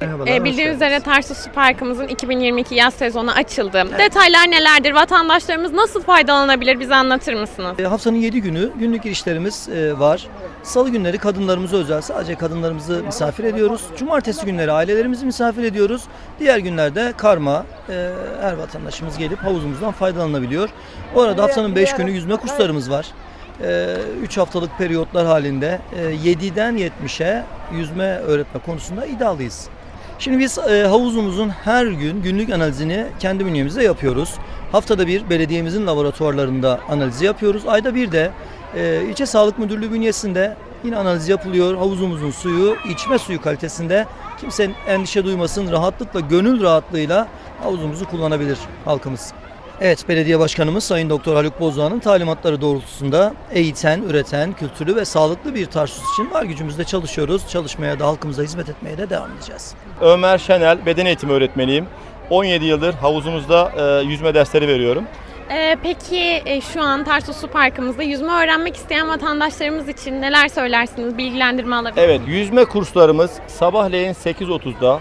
Merhabalar, hoş bildiğiniz geldiniz. üzere Tarsus Su Parkımızın 2022 yaz sezonu açıldı. Detaylar nelerdir? Vatandaşlarımız nasıl faydalanabilir? Bize anlatır mısınız? E, Haftanın 7 günü günlük girişlerimiz e, var. Salı günleri kadınlarımıza özel sadece kadınlarımızı misafir ediyoruz. Cumartesi günleri ailelerimizi misafir ediyoruz. Diğer günlerde karma e, her vatandaşımız gelip havuzumuzdan faydalanabiliyor. Bu arada haftanın 5 günü yüzme kurslarımız var. 3 haftalık periyotlar halinde e, 7'den 70'e yüzme öğretme konusunda iddialıyız. Şimdi biz e, havuzumuzun her gün günlük analizini kendi bünyemizde yapıyoruz. Haftada bir belediyemizin laboratuvarlarında analizi yapıyoruz. Ayda bir de e, ilçe sağlık müdürlüğü bünyesinde yine analiz yapılıyor. Havuzumuzun suyu içme suyu kalitesinde kimsenin endişe duymasın rahatlıkla gönül rahatlığıyla havuzumuzu kullanabilir halkımız. Evet, belediye başkanımız Sayın Doktor Haluk Bozdoğan'ın talimatları doğrultusunda eğiten, üreten, kültürlü ve sağlıklı bir Tarsus için var gücümüzle çalışıyoruz. Çalışmaya da halkımıza hizmet etmeye de devam edeceğiz. Ömer Şenel, beden eğitimi öğretmeniyim. 17 yıldır havuzumuzda e, yüzme dersleri veriyorum. Ee, peki e, şu an Tarsus Su Parkımızda yüzme öğrenmek isteyen vatandaşlarımız için neler söylersiniz? Bilgilendirme alabilir Evet, yüzme kurslarımız sabahleyin 8.30'da,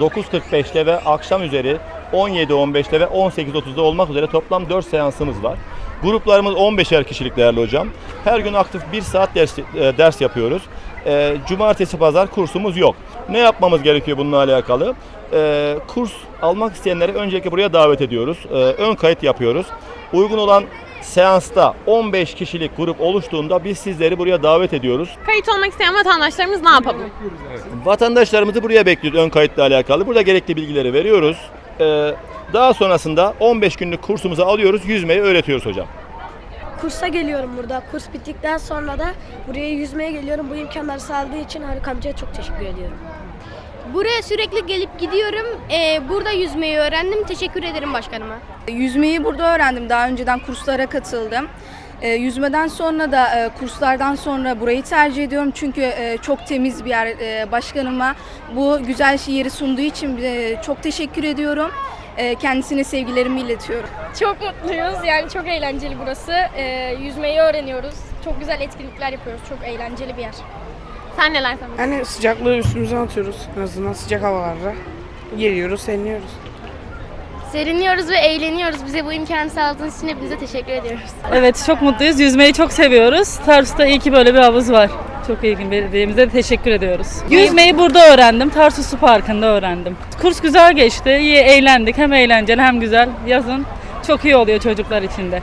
9.45'te ve akşam üzeri 17.15'te ve 18.30'da olmak üzere toplam 4 seansımız var. Gruplarımız 15'er kişilik değerli hocam. Her gün aktif 1 saat ders, e, ders yapıyoruz. E, cumartesi pazar kursumuz yok. Ne yapmamız gerekiyor bununla alakalı? E, kurs almak isteyenleri öncelikle buraya davet ediyoruz. E, ön kayıt yapıyoruz. Uygun olan seansta 15 kişilik grup oluştuğunda biz sizleri buraya davet ediyoruz. Kayıt olmak isteyen vatandaşlarımız ne yapabilir? Vatandaşlarımızı buraya bekliyoruz ön kayıtla alakalı. Burada gerekli bilgileri veriyoruz. Ee, daha sonrasında 15 günlük kursumuzu alıyoruz, yüzmeyi öğretiyoruz hocam. Kursa geliyorum burada. Kurs bittikten sonra da buraya yüzmeye geliyorum. Bu imkanları sağladığı için Haluk amcaya çok teşekkür ediyorum. Buraya sürekli gelip gidiyorum. Ee, burada yüzmeyi öğrendim. Teşekkür ederim başkanıma. Yüzmeyi burada öğrendim. Daha önceden kurslara katıldım. Ee, yüzmeden sonra da e, kurslardan sonra burayı tercih ediyorum. Çünkü e, çok temiz bir yer. E, başkanıma bu güzel yeri sunduğu için e, çok teşekkür ediyorum. E, kendisine sevgilerimi iletiyorum. Çok mutluyuz. Yani çok eğlenceli burası. Ee, yüzmeyi öğreniyoruz. Çok güzel etkinlikler yapıyoruz. Çok eğlenceli bir yer. Sen neler söylemek Yani sıcaklığı üstümüze atıyoruz. En azından sıcak havalarda. Geliyoruz, serinliyoruz. Seriniyoruz ve eğleniyoruz. Bize bu imkanı sağladığınız için hepinize teşekkür ediyoruz. Evet çok mutluyuz. Yüzmeyi çok seviyoruz. Tarsus'ta iyi ki böyle bir havuz var. Çok ilgin belediyemize de teşekkür ediyoruz. Yüzmeyi burada öğrendim. Tarsus Su Parkı'nda öğrendim. Kurs güzel geçti. İyi eğlendik. Hem eğlenceli hem güzel. Yazın çok iyi oluyor çocuklar için de.